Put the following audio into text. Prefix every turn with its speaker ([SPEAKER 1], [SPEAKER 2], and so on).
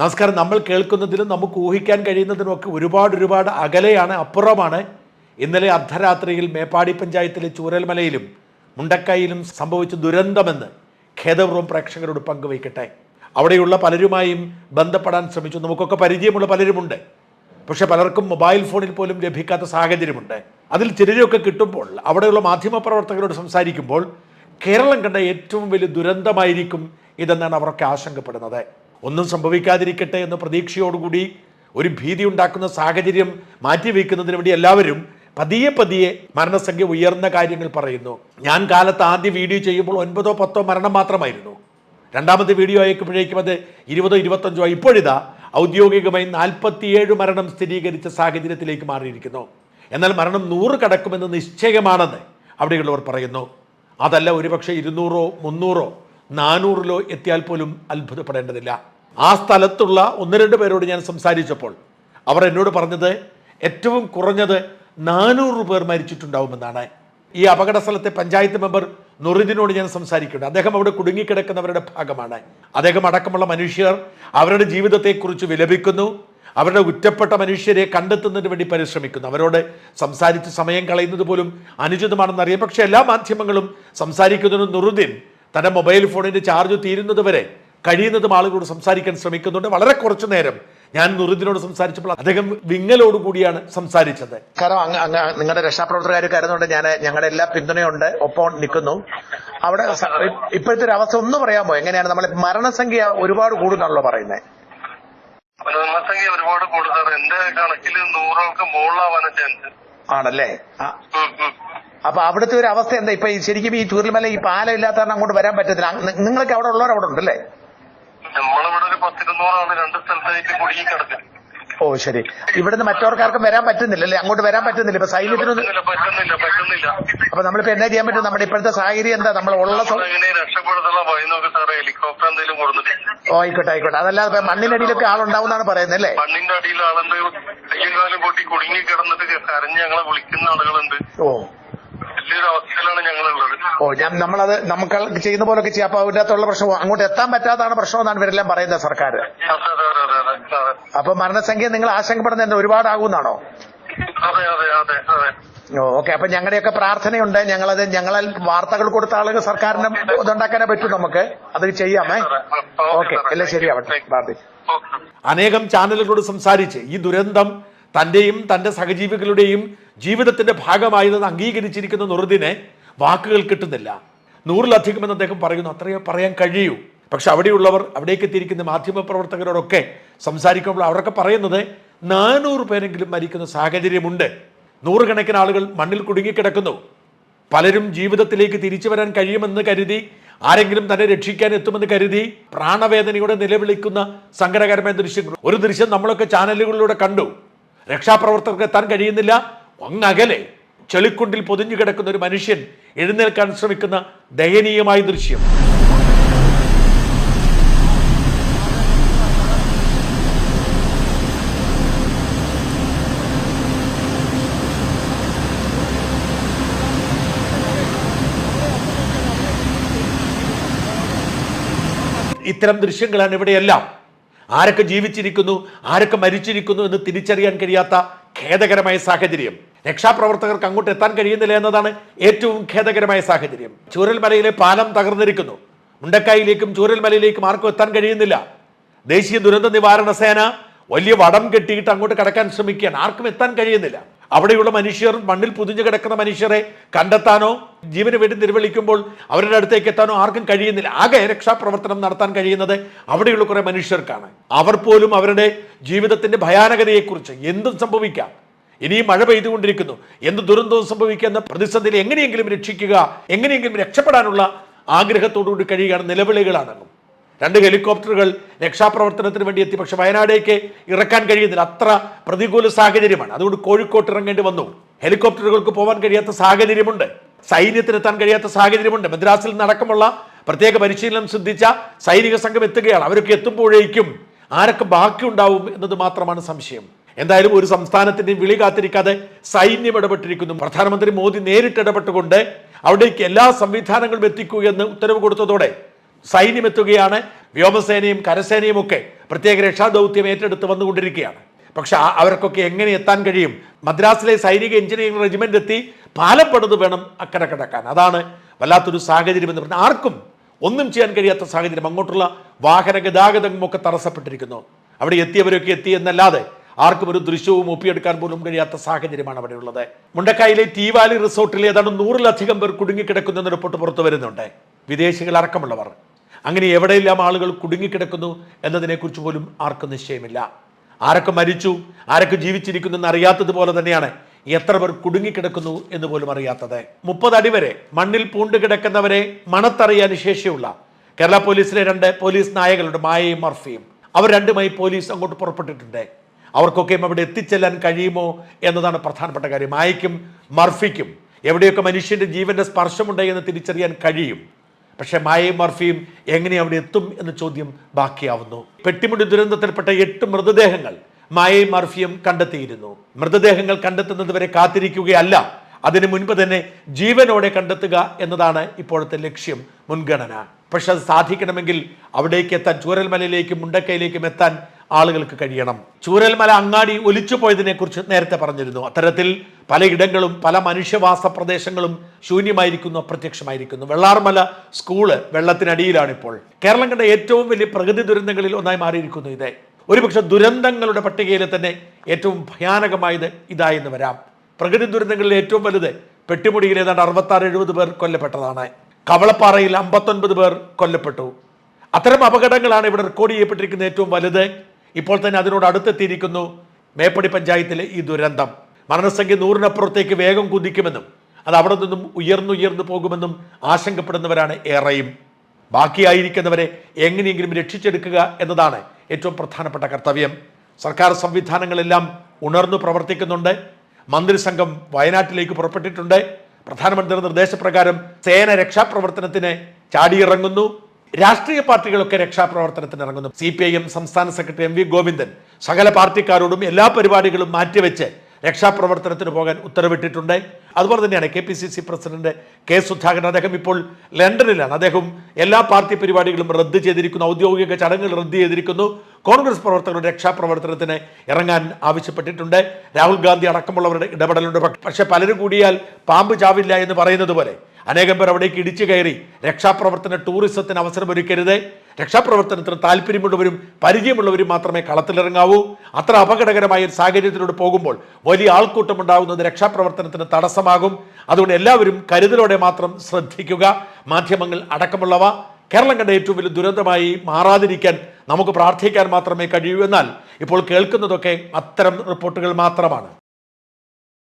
[SPEAKER 1] നമസ്കാരം. നമ്മൾ കേൾക്കുന്നതിലും നമുക്ക് ഊഹിക്കാൻ കഴിയുന്നതിനും ഒക്കെ ഒരുപാട് ഒരുപാട് അകലെയാണ് അപ്പുറമാണ്. ഇന്നലെ അർദ്ധരാത്രിയിൽ മേപ്പാടി പഞ്ചായത്തിലെ ചൂരൽമലയിലും മുണ്ടക്കൈയിലും സംഭവിച്ച ദുരന്തമെന്ന് ഖേദപൂർവം പ്രേക്ഷകരോട് പങ്കുവയ്ക്കട്ടെ. അവിടെയുള്ള പലരുമായും ബന്ധപ്പെടാൻ ശ്രമിച്ചു. നമുക്കൊക്കെ പരിചയമുള്ള പലരുമുണ്ട്. പക്ഷെ പലർക്കും മൊബൈൽ ഫോണിൽ പോലും ലഭിക്കാത്ത സാഹചര്യമുണ്ട്. അതിൽ ചിലരൊക്കെ കിട്ടുമ്പോൾ അവിടെയുള്ള മാധ്യമപ്രവർത്തകരോട് സംസാരിക്കുമ്പോൾ കേരളം കണ്ട ഏറ്റവും വലിയ ദുരന്തമായിരിക്കും ഇതെന്നാണ് അവരൊക്കെ ആശങ്കപ്പെടുന്നത്. ഒന്നും സംഭവിക്കാതിരിക്കട്ടെ എന്ന പ്രതീക്ഷയോടുകൂടി ഒരു ഭീതി ഉണ്ടാക്കുന്ന സാഹചര്യം മാറ്റിവെക്കുന്നതിന് വേണ്ടി എല്ലാവരും പതിയെ പതിയെ മരണസംഖ്യ ഉയർന്ന കാര്യങ്ങൾ പറയുന്നു. ഞാൻ കാലത്ത് ആദ്യ വീഡിയോ ചെയ്യുമ്പോൾ ഒൻപതോ പത്തോ മരണം മാത്രമായിരുന്നു. രണ്ടാമത്തെ വീഡിയോ അയക്കുമ്പോഴേക്കും അത് ഇരുപതോ ഇരുപത്തഞ്ചോ. ഇപ്പോഴിതാ ഔദ്യോഗികമായി നാൽപ്പത്തിയേഴ് മരണം സ്ഥിരീകരിച്ച സാഹചര്യത്തിലേക്ക് മാറിയിരിക്കുന്നു. എന്നാൽ മരണം നൂറ് കടക്കുമെന്ന് നിശ്ചയമാണെന്ന് അവിടെയുള്ളവർ പറയുന്നു. അതല്ല ഒരുപക്ഷെ ഇരുന്നൂറോ മുന്നൂറോ നാനൂറിലോ എത്തിയാൽ പോലും അത്ഭുതപ്പെടേണ്ടതില്ല. ആ സ്ഥലത്തുള്ള ഒന്ന് രണ്ട് പേരോട് ഞാൻ സംസാരിച്ചപ്പോൾ അവർ എന്നോട് പറഞ്ഞത് ഏറ്റവും കുറഞ്ഞത് നാനൂറ് പേർ മരിച്ചിട്ടുണ്ടാവുമെന്നാണ്. ഈ അപകട സ്ഥലത്തെ പഞ്ചായത്ത് മെമ്പർ നുറിദിനോട് ഞാൻ സംസാരിക്കുന്നുണ്ട്. അദ്ദേഹം അവിടെ കുടുങ്ങിക്കിടക്കുന്നവരുടെ ഭാഗമാണ്. അദ്ദേഹം അടക്കമുള്ള മനുഷ്യർ അവരുടെ ജീവിതത്തെക്കുറിച്ച് വിലപിക്കുന്നു. അവരുടെ ഉറ്റപ്പെട്ട മനുഷ്യരെ കണ്ടെത്തുന്നതിന് വേണ്ടി പരിശ്രമിക്കുന്നു. അവരോട് സംസാരിച്ച് സമയം കളയുന്നത് പോലും അനുചിതമാണെന്ന് അറിയാം. പക്ഷേ എല്ലാ മാധ്യമങ്ങളും സംസാരിക്കുന്നതിന് നുറുദ്ദീൻ തന്റെ മൊബൈൽ ഫോണിന്റെ ചാർജ് തീരുന്നത് വരെ കഴിയുന്നതും ആളുകളോട് സംസാരിക്കാൻ ശ്രമിക്കുന്നുണ്ട്. വളരെ കുറച്ചു നേരം ഞാൻ നുറുദ്ദീനോട് സംസാരിച്ചപ്പോൾ അദ്ദേഹം വിങ്ങലോട് കൂടിയാണ് സംസാരിച്ചത്.
[SPEAKER 2] കാരണം അങ്ങ് അങ്ങ് നിങ്ങളുടെ രക്ഷാപ്രവർത്തകരൊക്കെ ആയിരുന്നുകൊണ്ട് ഞാൻ ഞങ്ങളുടെ എല്ലാ പിന്തുണയുണ്ട്. ഒപ്പം നിൽക്കുന്നു. അവിടെ ഇപ്പോഴത്തെ ഒരു അവസ്ഥ ഒന്ന് പറയാമോ? എങ്ങനെയാണ് നമ്മൾ മരണസംഖ്യ ഒരുപാട് കൂടുന്നാണല്ലോ പറയുന്നത്
[SPEAKER 3] മരണസംഖ്യ ഒരുപാട് കൂടുതലാണ് എന്റെ കണക്കിൽ നൂറൊക്കെ മുകളിലാവാനാ ചാൻസ്
[SPEAKER 2] ആണല്ലേ? ആ, അപ്പൊ അവിടുത്തെ ഒരു അവസ്ഥ എന്താ? ഇപ്പൊ ഈ ശരിക്കും ഈ ചൂരൽമല ഈ പാലം ഇല്ലാത്ത കാരണം അങ്ങോട്ട് വരാൻ പറ്റത്തില്ല. നിങ്ങൾക്ക് അവിടെ ഉള്ളവർ അവിടെ ഉണ്ടല്ലേ?
[SPEAKER 3] നമ്മളിവിടെ ഒരു പത്തിരുന്നൂറാണ് രണ്ട് സ്ഥലത്തായിട്ട് കുടുങ്ങി കിടക്കുന്നത്
[SPEAKER 2] ഓ ശരി. ഇവിടുന്ന് മറ്റവർക്കാർക്കും വരാൻ പറ്റുന്നില്ല അല്ലെ? അങ്ങോട്ട് വരാൻ പറ്റുന്നില്ല. ഇപ്പൊ സൈന്യത്തിനൊന്നും
[SPEAKER 3] പറ്റുന്നില്ല പറ്റുന്നില്ല.
[SPEAKER 2] അപ്പൊ നമ്മളിപ്പോ എന്നാ ചെയ്യാൻ പറ്റും? നമ്മുടെ ഇപ്പോഴത്തെ സാഹചര്യം എന്താ? നമ്മൾ ഉള്ള
[SPEAKER 3] രക്ഷപ്പെടുത്തുള്ള വഴി നോക്കി സാറേ ഹെലികോപ്റ്റർ എന്തെങ്കിലും കൊടുത്തിട്ട്.
[SPEAKER 2] ഓ ആയിക്കോട്ടെ ആയിക്കോട്ടെ. അതല്ലാതെ മണ്ണിനടിയിലൊക്കെ ആളുണ്ടാവുന്നാണ് പറയുന്നത് അല്ലേ?
[SPEAKER 3] മണ്ണിന്റെ അടിയിൽ ആളുണ്ട് കയ്യും കാലും പൊട്ടി കുടുങ്ങി കിടന്നിട്ട് കരഞ്ഞ് ഞങ്ങളെ വിളിക്കുന്ന ആളുകളുണ്ട്.
[SPEAKER 2] ഓ.
[SPEAKER 3] ഞങ്ങളുള്ളത്.
[SPEAKER 2] ഓ ഞാൻ നമ്മളത് നമുക്ക് ചെയ്യുന്ന പോലൊക്കെ ചെയ്യാം. അപ്പൊ അതിന്റെ അകത്തുള്ള പ്രശ്നം അങ്ങോട്ട് എത്താൻ പറ്റാത്തതാണ് പ്രശ്നം എന്നാണ് ഇവരെല്ലാം പറയുന്നത് സർക്കാർ. അപ്പൊ മരണസംഖ്യ നിങ്ങൾ ആശങ്കപ്പെടുന്ന എന്താ? ഒരുപാടാകുന്നാണോ?
[SPEAKER 3] അതെ അതെ അതെ അതെ.
[SPEAKER 2] ഓ ഓക്കെ. അപ്പൊ ഞങ്ങളുടെയൊക്കെ പ്രാർത്ഥനയുണ്ട്. ഞങ്ങളത് ഞങ്ങളെ വാർത്തകൾ കൊടുത്ത ആളുകൾ സർക്കാരിന് ഇതുണ്ടാക്കാനേ പറ്റൂ നമുക്ക്. അത് ചെയ്യാമേ. ഓക്കെ എല്ലാം ശരിയാവട്ടെ. ബാബി
[SPEAKER 3] ഓക്കെ.
[SPEAKER 1] അനേകം ചാനലുകളോട് സംസാരിച്ച് ഈ ദുരന്തം തന്റെയും തന്റെ സഹജീവികളുടെയും ജീവിതത്തിന്റെ ഭാഗമായതെന്ന് അംഗീകരിച്ചിരിക്കുന്ന നുറുദിനെ വാക്കുകൾ കിട്ടുന്നില്ല. നൂറിലധികം എന്ന് അദ്ദേഹം പറയുന്നു അത്രയേ പറയാൻ കഴിയൂ. പക്ഷെ അവിടെയുള്ളവർ അവിടേക്ക് എത്തിയിരിക്കുന്ന മാധ്യമപ്രവർത്തകരോടൊക്കെ സംസാരിക്കുമ്പോൾ അവരൊക്കെ പറയുന്നത് നാനൂറ് പേരെങ്കിലും മരിക്കുന്ന സാഹചര്യമുണ്ട്. നൂറുകണക്കിന് ആളുകൾ മണ്ണിൽ കുടുങ്ങിക്കിടക്കുന്നു. പലരും ജീവിതത്തിലേക്ക് തിരിച്ചു വരാൻ കഴിയുമെന്ന് കരുതി ആരെങ്കിലും തന്നെ രക്ഷിക്കാൻ എത്തുമെന്ന് കരുതി പ്രാണവേദനയോടെ നിലവിളിക്കുന്ന സങ്കടകരമായ ദൃശ്യങ്ങൾ. ഒരു ദൃശ്യം നമ്മളൊക്കെ ചാനലുകളിലൂടെ കണ്ടു. രക്ഷാപ്രവർത്തകർക്ക് എത്താൻ കഴിയുന്നില്ല. അങ്ങകലെ ചെളിക്കുണ്ടിൽ പൊതിഞ്ഞു കിടക്കുന്ന ഒരു മനുഷ്യൻ എഴുന്നേൽക്കാൻ ശ്രമിക്കുന്ന ദയനീയമായ ദൃശ്യം. ഇത്തരം ദൃശ്യങ്ങളാണ് ഇവിടെയെല്ലാം ആരൊക്കെ ജീവിച്ചിരിക്കുന്നു ആരൊക്കെ മരിച്ചിരിക്കുന്നു എന്ന് തിരിച്ചറിയാൻ കഴിയാത്ത ഖേദകരമായ സാഹചര്യം. രക്ഷാപ്രവർത്തകർക്ക് അങ്ങോട്ട് എത്താൻ കഴിയുന്നില്ല എന്നതാണ് ഏറ്റവും ഖേദകരമായ സാഹചര്യം. ചൂരൽമലയിലെ പാലം തകർന്നിരിക്കുന്നു. മുണ്ടക്കായിലേക്കും ചൂരൽമലയിലേക്കും ആർക്കും എത്താൻ കഴിയുന്നില്ല. ദേശീയ ദുരന്ത നിവാരണ സേന വലിയ വടം കെട്ടിയിട്ട് അങ്ങോട്ട് കടക്കാൻ ശ്രമിക്കുകയാണ്. ആർക്കും എത്താൻ കഴിയുന്നില്ല. അവിടെയുള്ള മനുഷ്യർ മണ്ണിൽ പുതിഞ്ഞു കിടക്കുന്ന മനുഷ്യരെ കണ്ടെത്താനോ ജീവന് വേണ്ടി നിർവഹിക്കുമ്പോൾ അവരുടെ അടുത്തേക്ക് എത്താനോ ആർക്കും കഴിയുന്നില്ല. ആകെ രക്ഷാപ്രവർത്തനം നടത്താൻ കഴിയുന്നത് അവിടെയുള്ള കുറേ മനുഷ്യർക്കാണ്. അവർ പോലും അവരുടെ ജീവിതത്തിന്റെ ഭയാനകതയെക്കുറിച്ച് എന്തും സംഭവിക്കാം. ഇനിയും മഴ പെയ്തുകൊണ്ടിരിക്കുന്നു. എന്ത് ദുരന്തവും സംഭവിക്കുന്ന പ്രതിസന്ധിയിൽ എങ്ങനെയെങ്കിലും രക്ഷിക്കുക എങ്ങനെയെങ്കിലും രക്ഷപ്പെടാനുള്ള ആഗ്രഹത്തോടുകൂടി കഴിയുകയാണ് നിലവിളികളാണ് രണ്ട് ഹെലികോപ്റ്ററുകൾ രക്ഷാപ്രവർത്തനത്തിന് വേണ്ടി എത്തി. പക്ഷെ വയനാടേക്ക് ഇറക്കാൻ കഴിയുന്നില്ല. അത്ര പ്രതികൂല സാഹചര്യമാണ്. അതുകൊണ്ട് കോഴിക്കോട്ട് ഇറങ്ങേണ്ടി വന്നു. ഹെലികോപ്റ്ററുകൾക്ക് പോകാൻ കഴിയാത്ത സാഹചര്യമുണ്ട്. സൈന്യത്തിനെത്താൻ കഴിയാത്ത സാഹചര്യമുണ്ട്. മദ്രാസിൽ നടക്കമുള്ള പ്രത്യേക പരിശീലനം സിദ്ധിച്ച സൈനിക സംഘം എത്തുകയാണ്. അവരൊക്കെ എത്തുമ്പോഴേക്കും ആരൊക്കെ ബാക്കിയുണ്ടാവും എന്നത് മാത്രമാണ് സംശയം. എന്തായാലും ഒരു സംസ്ഥാനത്തിന്റെയും വിളി കാത്തിരിക്കാതെ സൈന്യം ഇടപെട്ടിരിക്കുന്നു. പ്രധാനമന്ത്രി മോദി നേരിട്ട് ഇടപെട്ടുകൊണ്ട് അവിടേക്ക് എല്ലാ സംവിധാനങ്ങളും എത്തിക്കൂ എന്ന് ഉത്തരവ് കൊടുത്തതോടെ സൈന്യം എത്തുകയാണ് വ്യോമസേനയും കരസേനയും ഒക്കെ പ്രത്യേക രക്ഷാദൗത്യം ഏറ്റെടുത്ത് വന്നുകൊണ്ടിരിക്കുകയാണ്. പക്ഷെ അവർക്കൊക്കെ എങ്ങനെ എത്താൻ കഴിയും? മദ്രാസിലെ സൈനിക എഞ്ചിനീയറിംഗ് റെജിമെന്റ് എത്തി പാലപ്പെടുന്നത് വേണം അക്കരെ കടക്കാൻ. അതാണ് വല്ലാത്തൊരു സാഹചര്യം എന്ന് പറഞ്ഞാൽ ആർക്കും ഒന്നും ചെയ്യാൻ കഴിയാത്ത സാഹചര്യം. അങ്ങോട്ടുള്ള വാഹന ഗതാഗതവും ഒക്കെ തടസ്സപ്പെട്ടിരിക്കുന്നു. അവിടെ എത്തിയവരൊക്കെ എത്തി എന്നല്ലാതെ ആർക്കും ഒരു ദൃശ്യവും ഒപ്പിയെടുക്കാൻ പോലും കഴിയാത്ത സാഹചര്യമാണ് അവിടെ ഉള്ളത്. മുണ്ടക്കായിലെ ടീവാലി റിസോർട്ടിൽ ഏതാണ്ട് നൂറിലധികം പേർ കുടുങ്ങിക്കിടക്കുന്നു എന്ന റിപ്പോർട്ട് പുറത്തു വരുന്നുണ്ട്. വിദേശികൾ അടക്കമുള്ളവർ. അങ്ങനെ എവിടെയെല്ലാം ആളുകൾ കുടുങ്ങിക്കിടക്കുന്നു എന്നതിനെക്കുറിച്ച് പോലും ആർക്കും നിശ്ചയമില്ല. ആരൊക്കെ മരിച്ചു ആരൊക്കെ ജീവിച്ചിരിക്കുന്നു എന്ന് അറിയാത്തതുപോലെ തന്നെയാണ് എത്ര പേർ കുടുങ്ങിക്കിടക്കുന്നു എന്ന് പോലും അറിയാത്തത്. മുപ്പത് അടി വരെ മണ്ണിൽ പൂണ്ട് കിടക്കുന്നവരെ മണത്തറിയാൻ ശേഷിയുള്ള കേരള പോലീസിലെ രണ്ട് പോലീസ് നായകളുണ്ട് മായയും മർഫിയും. അവർ രണ്ടുമായി പോലീസ് അങ്ങോട്ട് പുറപ്പെട്ടിട്ടുണ്ട്. അവർക്കൊക്കെയും അവിടെ എത്തിച്ചെല്ലാൻ കഴിയുമോ എന്നതാണ് പ്രധാനപ്പെട്ട കാര്യം. മായയ്ക്കും മർഫിക്കും എവിടെയൊക്കെ മനുഷ്യന്റെ ജീവന്റെ സ്പർശമുണ്ടായി എന്ന് തിരിച്ചറിയാൻ കഴിയും. പക്ഷെ മായയും മർഫിയും എങ്ങനെ അവിടെ എത്തും എന്ന ചോദ്യം ബാക്കിയാവുന്നു. പെട്ടിമുടി ദുരന്തത്തിൽപ്പെട്ട എട്ട് മൃതദേഹങ്ങൾ മായയും മർഫിയും കണ്ടെത്തിയിരുന്നു. മൃതദേഹങ്ങൾ കണ്ടെത്തുന്നതുവരെ കാത്തിരിക്കുകയല്ല അതിനു മുൻപ് തന്നെ ജീവനോടെ കണ്ടെത്തുക എന്നതാണ് ഇപ്പോഴത്തെ ലക്ഷ്യം മുൻഗണന. പക്ഷെ അത് സാധിക്കണമെങ്കിൽ അവിടേക്ക് എത്താൻ ചൂരൽമലയിലേക്കും മുണ്ടക്കയിലേക്കും എത്താൻ ആളുകൾക്ക് കഴിയണം. ചൂരൽമല അങ്ങാടി ഒലിച്ചു പോയതിനെ കുറിച്ച് നേരത്തെ പറഞ്ഞിരുന്നു. അത്തരത്തിൽ പലയിടങ്ങളും പല മനുഷ്യവാസ പ്രദേശങ്ങളും ശൂന്യമായിരിക്കുന്നു അപ്രത്യക്ഷമായിരിക്കുന്നു. വെള്ളാർമല സ്കൂൾ വെള്ളത്തിനടിയിലാണ് ഇപ്പോൾ കേരളം കണ്ട ഏറ്റവും വലിയ പ്രകൃതി ദുരന്തങ്ങളിൽ ഒന്നായി മാറിയിരിക്കുന്നു ഇത്. ഒരുപക്ഷെ ദുരന്തങ്ങളുടെ പട്ടികയിൽ തന്നെ ഏറ്റവും ഭയാനകമായത് ഇതായെന്ന് വരാം. പ്രകൃതി ദുരന്തങ്ങളിൽ ഏറ്റവും വലുത് പെട്ടിമുടിയിൽ ഏതാണ്ട് അറുപത്താറ് എഴുപത് പേർ കൊല്ലപ്പെട്ടതാണ്. കവളപ്പാറയിൽ അമ്പത്തൊൻപത് പേർ കൊല്ലപ്പെട്ടു. അത്തരം അപകടങ്ങളാണ് ഇവിടെ റെക്കോർഡ് ചെയ്യപ്പെട്ടിരിക്കുന്ന ഏറ്റവും വലുത് ഇപ്പോൾ തന്നെ അതിനോട് അടുത്തെത്തിയിരിക്കുന്നു മേപ്പടി പഞ്ചായത്തിലെ ഈ ദുരന്തം. മരണസംഖ്യ നൂറിനപ്പുറത്തേക്ക് വേഗം കുതിക്കുമെന്നും അത് അവിടെ നിന്നും ഉയർന്നുയർന്നു പോകുമെന്നും ആശങ്കപ്പെടുന്നവരാണ് ഏറെയും. ബാക്കിയായിരിക്കുന്നവരെ എങ്ങനെയെങ്കിലും രക്ഷിച്ചെടുക്കുക എന്നതാണ് ഏറ്റവും പ്രധാനപ്പെട്ട കർത്തവ്യം. സർക്കാർ സംവിധാനങ്ങളെല്ലാം ഉണർന്നു പ്രവർത്തിക്കുന്നുണ്ട്. മന്ത്രിസംഘം വയനാട്ടിലേക്ക് പുറപ്പെട്ടിട്ടുണ്ട്. പ്രധാനമന്ത്രിയുടെ നിർദ്ദേശപ്രകാരം സേന രക്ഷാപ്രവർത്തനത്തിന് ചാടിയിറങ്ങുന്നു. രാഷ്ട്രീയ പാർട്ടികളൊക്കെ രക്ഷാപ്രവർത്തനത്തിന് ഇറങ്ങുന്നു. സി പി ഐ എം സംസ്ഥാന സെക്രട്ടറി എം വി ഗോവിന്ദൻ സകല പാർട്ടിക്കാരോടും എല്ലാ പരിപാടികളും മാറ്റിവെച്ച് രക്ഷാപ്രവർത്തനത്തിന് പോകാൻ ഉത്തരവിട്ടിട്ടുണ്ട്. അതുപോലെ തന്നെയാണ് K P C C president K Sudhakaran. അദ്ദേഹം ഇപ്പോൾ ലണ്ടനിലാണ്. അദ്ദേഹം എല്ലാ പാർട്ടി പരിപാടികളും റദ്ദ് ചെയ്തിരിക്കുന്നു. ഔദ്യോഗിക ചടങ്ങുകൾ റദ്ദ് ചെയ്തിരിക്കുന്നു. കോൺഗ്രസ് പ്രവർത്തകരുടെ രക്ഷാപ്രവർത്തനത്തിന് ഇറങ്ങാൻ ആവശ്യപ്പെട്ടിട്ടുണ്ട്. രാഹുൽ ഗാന്ധി അടക്കമുള്ളവരുടെ ഇടപെടലുണ്ട്. പക്ഷെ പലരും കൂടിയാൽ പാമ്പ് ചാവില്ല എന്ന് പറയുന്നത് പോലെ അനേകം പേർ അവിടേക്ക് ഇടിച്ചു കയറി. രക്ഷാപ്രവർത്തന ടൂറിസത്തിന് അവസരമൊരുക്കരുത് രക്ഷാപ്രവർത്തനത്തിന് താല്പര്യമുള്ളവരും പരിചയമുള്ളവരും മാത്രമേ കളത്തിലിറങ്ങാവൂ. അത്ര അപകടകരമായ ഒരു സാഹചര്യത്തിലൂടെ പോകുമ്പോൾ വലിയ ആൾക്കൂട്ടം ഉണ്ടാകുന്നത് രക്ഷാപ്രവർത്തനത്തിന് തടസ്സമാകും. അതുകൊണ്ട് എല്ലാവരും കരുതലോടെ മാത്രം ശ്രദ്ധിക്കുക. മാധ്യമങ്ങൾ അടക്കമുള്ളവ കേരളം കണ്ട ഏറ്റവും വലിയ ദുരന്തമായി മാറാതിരിക്കാൻ നമുക്ക് പ്രാർത്ഥിക്കാൻ മാത്രമേ കഴിയൂ. എന്നാൽ ഇപ്പോൾ കേൾക്കുന്നതൊക്കെ അത്തരം റിപ്പോർട്ടുകൾ മാത്രമാണ്.